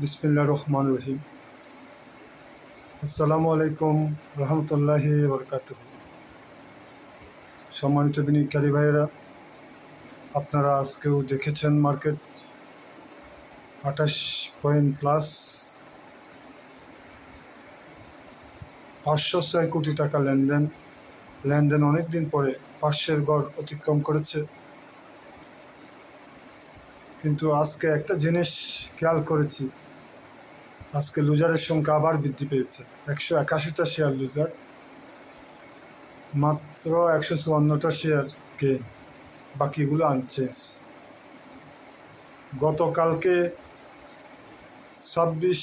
বিসমিল্লা রহমান রহিম। আসসালামু আলাইকুম রহমতুল্লাহি বরকাত সম্মানিত বিনিয়োগকারী ভাইয়েরা, আপনারা আজকেও দেখেছেন মার্কেট আঠাশ পয়েন্ট প্লাস পাঁচশো ছয় কোটি টাকা লেনদেন। লেনদেন অনেক দিন পরে পাঁচশের গড় অতিক্রম করেছে। কিন্তু আজকে একটা জিনিস খেয়াল করেছি আজকে লুজারের সংখ্যা আবার বৃদ্ধি পেয়েছে। একশো একাশিটা শেয়ার লুজার মাত্র একশো চুয়ান্নটা শেয়ার গেইন বাকিগুলো আনচেঞ্জ গতকালকে ছাব্বিশ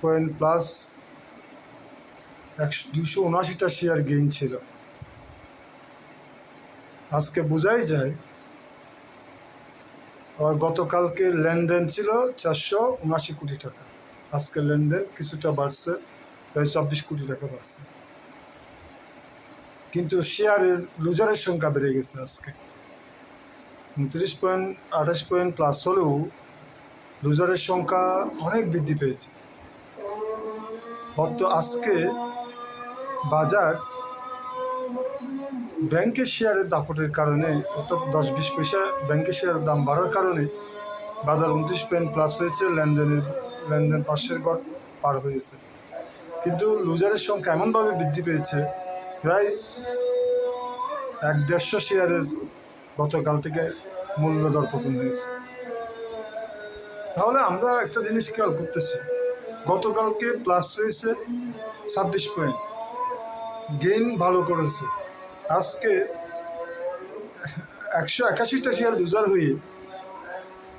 পয়েন্ট প্লাস একশো, দুশো উনআশিটা শেয়ার গেইন ছিল। আজকে বোঝাই যায় আর গতকালকে লেনদেন ছিল চারশো উনআশি কোটি টাকা। আজকে লেনদেন কিছুটা বাড়ছে, প্রায় চব্বিশ কোটি টাকা বাড়ছে। কিন্তু শেয়ারের লুজারের সংখ্যা বেড়ে গেছে আজকে। উনত্রিশ পয়েন্ট আঠাশ পয়েন্ট প্লাস হলেও লুজারের সংখ্যা অনেক বৃদ্ধি পেয়েছে। বর্ত আজকে বাজার ব্যাংকের শেয়ারের দাপটের কারণে, অর্থাৎ দশ বিশ পয়সা ব্যাংকের শেয়ারের দাম বাড়ার কারণে বাজার উনত্রিশ পয়েন্ট প্লাস হয়েছে, লেনদেনের লেনদেন পাশের গড় পার হয়েছে। কিন্তু লুজারের সংখ্যা এমনভাবে বৃদ্ধি পেয়েছে, প্রায় এক দেড়শো শেয়ারের গতকাল থেকে মূল্য দর পতন হয়েছে। তাহলে আমরা একটা জিনিস খেয়াল করতেছি, গতকালকে প্লাস হয়েছে ছাব্বিশ পয়েন্ট গেইন ভালো করেছে। আজকে একশো একাশিটা শেয়ার লুজার হয়ে,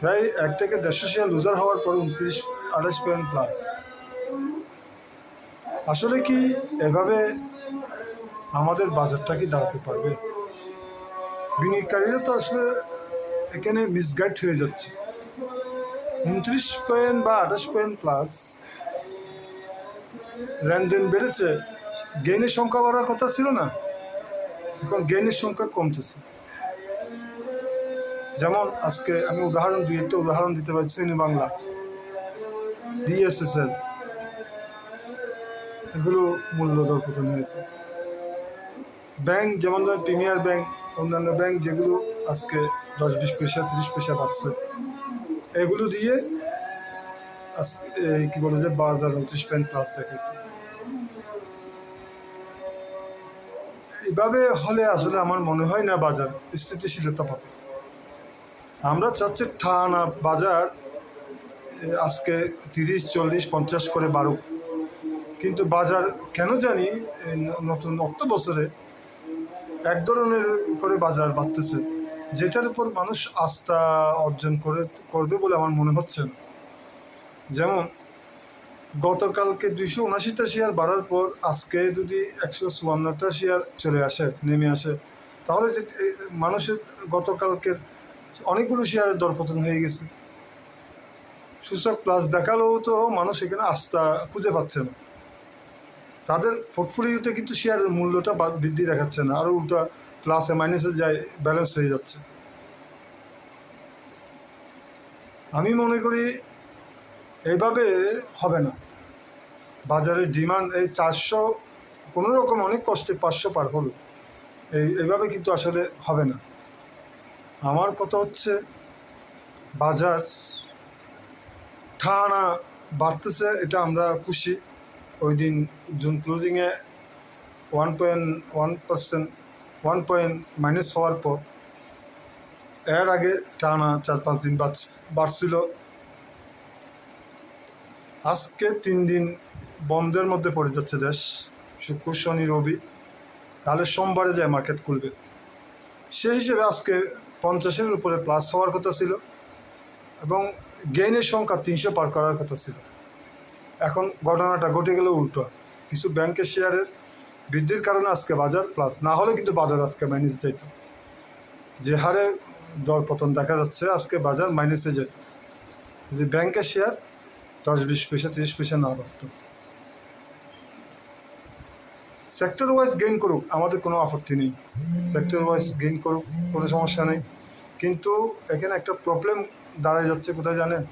প্রায় এক থেকে দেড়শো শেয়ার লুজার হওয়ার পর উনত্রিশ আঠাশ পয়েন্ট প্লাস আসলে কি এভাবে আমাদের বাজারটা কি দাঁড়াতে পারবে? বিনিয়োগকারীরা তো আসলে এখানে মিসগাইড হয়ে যাচ্ছে। উনত্রিশ পয়েন্ট বা আঠাশ পয়েন্ট প্লাস লেনদেন বেড়েছে। গেইনের সংখ্যা বাড়ার কথা ছিল না, এখন গেইনের সংখ্যা কমতেছে। যেমন আজকে আমি উদাহরণ দুই একটা উদাহরণ দিতে পারি সিনি বাংলা ডিএসএসএল এগুলো মূল্য দর পতন হয়েছে ব্যাংক, যেমন ধরেন প্রিমিয়ার ব্যাংক, অন্যান্য ব্যাংক যেগুলো আজকে দশ বিশ পয়সা, তিরিশ পয়সা বাড়ছে, এগুলো দিয়ে আজকে কি বলে যে বাজার উনত্রিশ পয়েন্ট প্লাস দেখেছে এভাবে হলে আসলে আমার মনে হয় না বাজার স্থিতিশীলতা পাবে। আমরা চাচ্ছি ঠানা বাজার আজকে তিরিশ, চল্লিশ, পঞ্চাশ করে বাড়ুক। কিন্তু বাজার কেন জানি নতুন অর্থ বছরে এক ধরনের করে বাজার বাড়তেছে, যেটার উপর মানুষ আস্থা অর্জন করে, করবে বলে আমার মনে হচ্ছে না। যেমন, গতকালকে দুইশো উনাশিটা শেয়ার বাড়ার পর আজকে যদি একশো চুয়ান্নটা শেয়ার চলে আসে, নেমে আসে, তাহলে মানুষের গতকালকের অনেকগুলো শেয়ারের দরপতন হয়ে গেছে। সূচক প্লাস দেখালেও তো মানুষ এখানে আস্থা খুঁজে পাচ্ছে না। তাদের পোর্টফোলিওতে কিন্তু শেয়ারের মূল্যটা বৃদ্ধি দেখাচ্ছে না আরও উল্টা প্লাসে মাইনাসে যায় ব্যালেন্স হয়ে যাচ্ছে। আমি মনে করি এইভাবে হবে না। বাজারের ডিমান্ড এই চারশো, কোনো রকম অনেক কষ্টে পাঁচশো পার হলো। এই এইভাবে কিন্তু আসলে হবে না। আমার কথা হচ্ছে, বাজার ঠানা বাড়তেছে, এটা আমরা খুশি। ওই দিন June ক্লোজিংয়ে one point one percent one point minus হওয়ার পর এর আগে টানা চার পাঁচ দিন বাড়ছ- বাড়ছিল। আজকে তিন দিন বন্ধের মধ্যে পড়ে যাচ্ছে দেশ। শুক্র, শনি, রবি, তাহলে সোমবারে যায় মার্কেট খুলবে। সেই হিসেবে আজকে পঞ্চাশের উপরে প্লাস হওয়ার কথা ছিল। এবং গেইনের সংখ্যা তিনশো পার করার কথা ছিল। এখন ঘটনাটা ঘটে গেল উল্টো। কিছু ব্যাংকের শেয়ারের বৃদ্ধির কারণে আজকে বাজার প্লাস না হলে কিন্তু বাজার আজকে মাইনাস যেত। যে হারে দর পতন দেখা যাচ্ছে, আজকে বাজার মাইনাসে যেত। যদি ব্যাংকের শেয়ার দশ, বিশ পয়সা, তিরিশ পয়সা না বাড়তো। সেক্টর ওয়াইজ গেইন করুক, আমাদের কোনো আপত্তি নেই। সেক্টর ওয়াইজ গেইন করুক, কোনো সমস্যা নেই। কিন্তু এখানে একটা প্রবলেম দাঁড়ায় যাচ্ছে, কোথায় জানেন?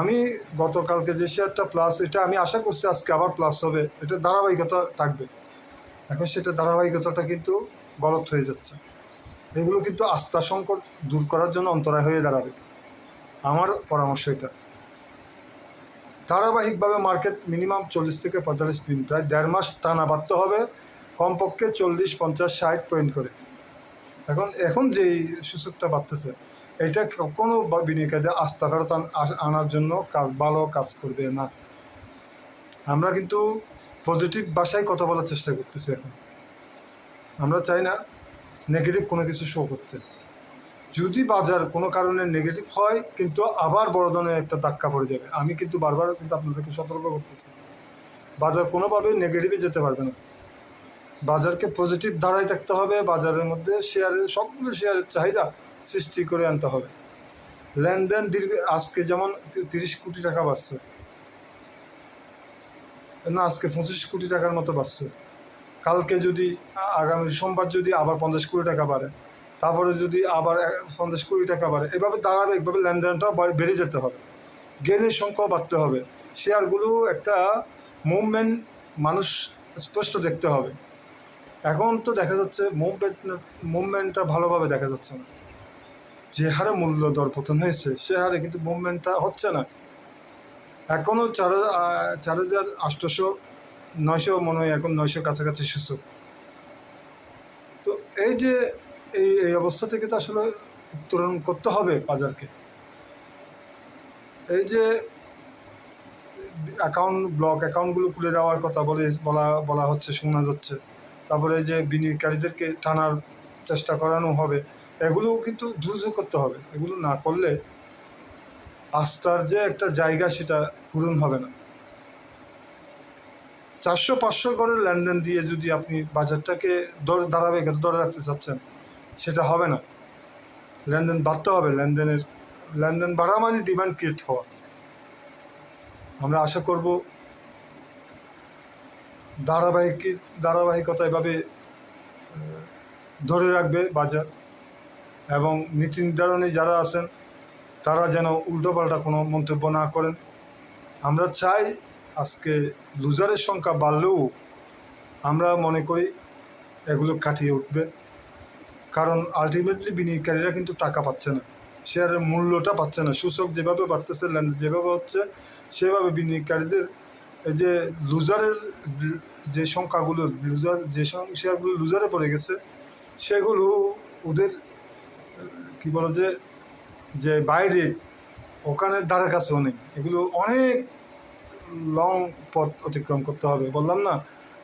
আমি গতকালকে যে শেয়ারটা প্লাস এটা আমি আশা করছি আজকে আবার প্লাস হবে, এটা ধারাবাহিকতা থাকবে। এখন সেটা ধারাবাহিকতাটা কিন্তু গলত হয়ে যাচ্ছে। এগুলো কিন্তু আস্থা সংকট দূর করার জন্য অন্তরায় হয়ে দাঁড়াবে। আমার পরামর্শ এটা। ধারাবাহিকভাবে মার্কেট মিনিমাম চল্লিশ থেকে পঁয়তাল্লিশ দিন, প্রায় দেড় মাস টানা বাড়তে হবে, কমপক্ষে চল্লিশ, পঞ্চাশ, ষাট পয়েন্ট করে। এখন এখন যেই সূচকটা বাড়তেছে এটা কোনো বিনিয়োগকারীদের আস্থা ফেরত আনার জন্য কাজ ভালো কাজ করবে না। আমরা কিন্তু পজিটিভ ভাষায় কথা বলার চেষ্টা করতেছি এখন। আমরা চাই না নেগেটিভ কোনো কিছু শো করতে। যদি বাজার কোনো কারণে নেগেটিভ হয়, কিন্তু আবার বড় ধরনের একটা ধাক্কা পড়ে যাবে। আমি কিন্তু বারবার কিন্তু আপনাদেরকে সতর্ক করতেছি। বাজার কোনোভাবেই নেগেটিভে যেতে পারবে না। বাজারকে পজিটিভ ধারায় থাকতে হবে। বাজারের মধ্যে শেয়ারের সবগুলো শেয়ারের চাহিদা সৃষ্টি করে আনতে হবে। লেনদেন দীর্ঘ, আজকে যেমন তিরিশ কোটি টাকা বাড়ছে, না, আজকে পঁচিশ কোটি টাকার মতো বাড়ছে। কালকে যদি, আগামী সোমবার যদি আবার পঞ্চাশ কোটি টাকা বাড়ে, তারপরে যদি আবার পঞ্চাশ কোটি টাকা বাড়ে, এভাবে ধারাবাহিকভাবে লেনদেনটাও বাড়- বেড়ে যেতে হবে। গেনের সংখ্যাও বাড়তে হবে। শেয়ারগুলো একটা মুভমেন্ট মানুষ স্পষ্ট দেখতে হবে। এখন তো দেখা যাচ্ছে মুভমেন্ট, মুভমেন্টটা ভালোভাবে দেখা যাচ্ছে না। যে হারে মূল্য দর পতন হয়েছে, সে হারে কিন্তু মুভমেন্টটা হচ্ছে না। এখনও চার চার হাজার আটশোশো নয়শো মনে হয় এখন নয়শো কাছাকাছি সূচক। তো এই যে এই এই অবস্থা থেকে তো আসলে উত্তরণ করতে হবে বাজারকে। এই যে অ্যাকাউন্ট ব্লক অ্যাকাউন্টগুলো খুলে দেওয়ার কথা বলে, বলা বলা হচ্ছে, শোনা যাচ্ছে। তারপরে এই যে বিনিয়োগকারীদেরকে টানার চেষ্টা করানো হবে। এগুলো কিন্তু দ্রুত করতে হবে। এগুলো না করলে আস্থার যে একটা জায়গা সেটা পূরণ হবে না। চারশো পাঁচশো করে লেনদেন দিয়ে যদি আপনি বাজারটাকে দর, ধারাবাহিকতা ধরে রাখতে চাচ্ছেন, সেটা হবে না। লেনদেন বাড়তে হবে, লেনদেনের, লেনদেন বাড়া মানে ডিমান্ড ক্রিয়েট হওয়া। আমরা আশা করব ধারাবাহিক, ধারাবাহিকতা এভাবে ধরে রাখবে বাজার। এবং নীতি নির্ধারণী যারা আছেন, তারা যেন উল্টোপাল্টা কোনো মন্তব্য না করেন। আমরা চাই আজকে লুজারের সংখ্যা বাড়লেও আমরা মনে করি এগুলো কাটিয়ে উঠবে। কারণ আলটিমেটলি বিনিয়োগকারীরা কিন্তু টাকা পাচ্ছে না। শেয়ারের মূল্যটা পাচ্ছে না। সূচক যেভাবে বাড়তেছে, লেনদেন যেভাবে হচ্ছে, সেভাবে বিনিয়োগকারীদের এই যে লুজারের যে সংখ্যাগুলো, লুজার যে শেয়ারগুলো লুজারে পড়ে গেছে, সেগুলো ওদের কি বলে যে যে বাইরে, ওখানে ধারে কাছেও নেই। এগুলো অনেক লং পথ অতিক্রম করতে হবে। বললাম না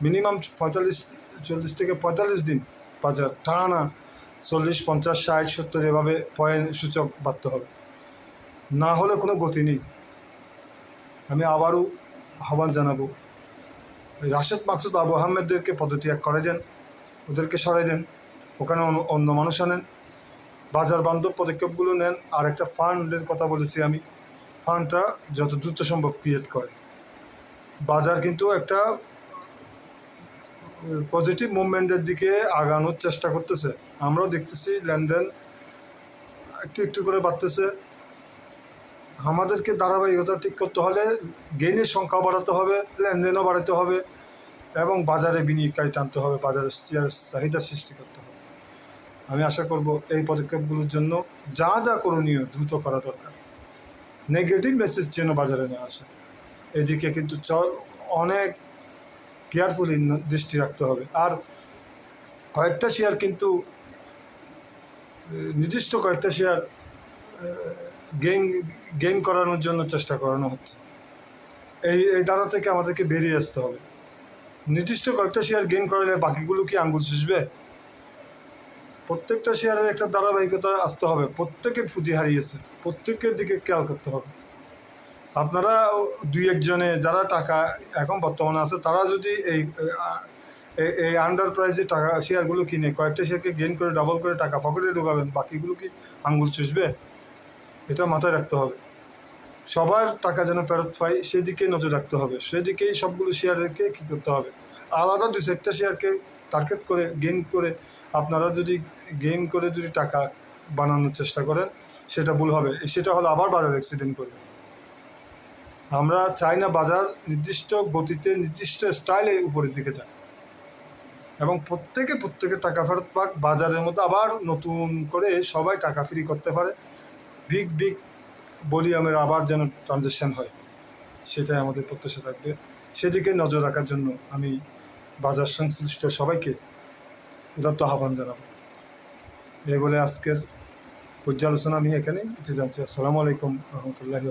মিনিমাম পঁয়তাল্লিশ, চল্লিশ থেকে পঁয়তাল্লিশ দিন বাজার, টানা চল্লিশ, পঞ্চাশ, ষাট, সত্তর, এভাবে পয়েন্ট সূচক বাড়তে হবে। না হলে কোনো গতি নেই। আমি আবারও আহ্বান জানাব, রাশেদ মাকসুদ আবু আহমেদদেরকে পদত্যাগ করে দেন, ওদেরকে সরাই দেন, ওখানে অন্য মানুষ আনেন। বাজার বান্ধব পদক্ষেপগুলো নেন। আর একটা ফান্ডের কথা বলেছি আমি। ফান্ডটা যত দ্রুত সম্ভব ক্রিয়েট করে বাজার কিন্তু একটা পজিটিভ মুভমেন্টের দিকে আগানোর চেষ্টা করতেছে। আমরাও দেখতেছি লেনদেন একটু একটু করে বাড়তেছে। আমাদেরকে ধারাবাহিকতা ঠিক করতে হলে গেইনের সংখ্যা বাড়াতে হবে, লেনদেনও বাড়াতে হবে এবং বাজারে বিনিয়োগকারী টানতে হবে বাজারে শেয়ার চাহিদা সৃষ্টি করতে হবে। আমি আশা করব এই পদক্ষেপগুলোর জন্য যা যা করণীয় দ্রুত করা দরকার। নেগেটিভ মেসেজ যেন বাজারে না আসে। এদিকে কিন্তু চ- অনেক কেয়ারফুলি দৃষ্টি রাখতে হবে। আর কয়েকটা শেয়ার কিন্তু নির্দিষ্ট কয়েকটা শেয়ার গেম গেম করানোর জন্য চেষ্টা করানো হচ্ছে। এই এই দ্বারা থেকে আমাদেরকে বেরিয়ে আসতে হবে। নির্দিষ্ট কয়েকটা শেয়ার গেম করালে বাকিগুলো কি আঙ্গুল চুষবে? প্রত্যেকটা শেয়ারের একটা ধারাবাহিকতা আসতে হবে। প্রত্যেকে পুঁজি হারিয়েছে। প্রত্যেকের দিকে খেয়াল করতে হবে। আপনারা দুই একজনে যারা টাকা এখন বর্তমানে আছে, তারা যদি এই এই- আন্ডার প্রাইজে টাকা, শেয়ারগুলো কিনে কয়েকটা শেয়ারকে গেইন করে ডাবল করে টাকা পকেটে ঢোকাবেন, বাকিগুলো কি আঙ্গুল চুষবে? এটা মাথায় রাখতে হবে। সবার টাকা যেন ফেরত পাই সেদিকে নজর রাখতে হবে। সেদিকেই সবগুলো শেয়ারকে কী করতে হবে? আলাদা দুই একটা শেয়ারকে টার্গেট করে গেম করে, আপনারা যদি গেইন করে যদি টাকা বানানোর চেষ্টা করেন, সেটা ভুল হবে। সেটা হলো আবার বাজার অ্যাক্সিডেন্ট করবে। আমরা চাই না বাজার নির্দিষ্ট গতিতে, নির্দিষ্ট স্টাইলে উপরের দিকে যায় এবং প্রত্যেকে প্রত্যেকে টাকা ফেরত পাক, বাজারের মধ্যে আবার নতুন করে সবাই টাকা ফ্রি করতে পারে। বিগ বিগ ভলিউমের আবার যেন ট্রানজ্যাকশন হয়, সেটাই আমাদের প্রত্যাশা থাকবে। সেদিকে নজর রাখার জন্য আমি বাজার সংশ্লিষ্ট সবাইকে উদাত্ত আহ্বান জানাব। এই বলে আজকের পর্যালোচনা আমি এখানে দিতে যাচ্ছি। আসসালামু আলাইকুম রহমতুল্লাহ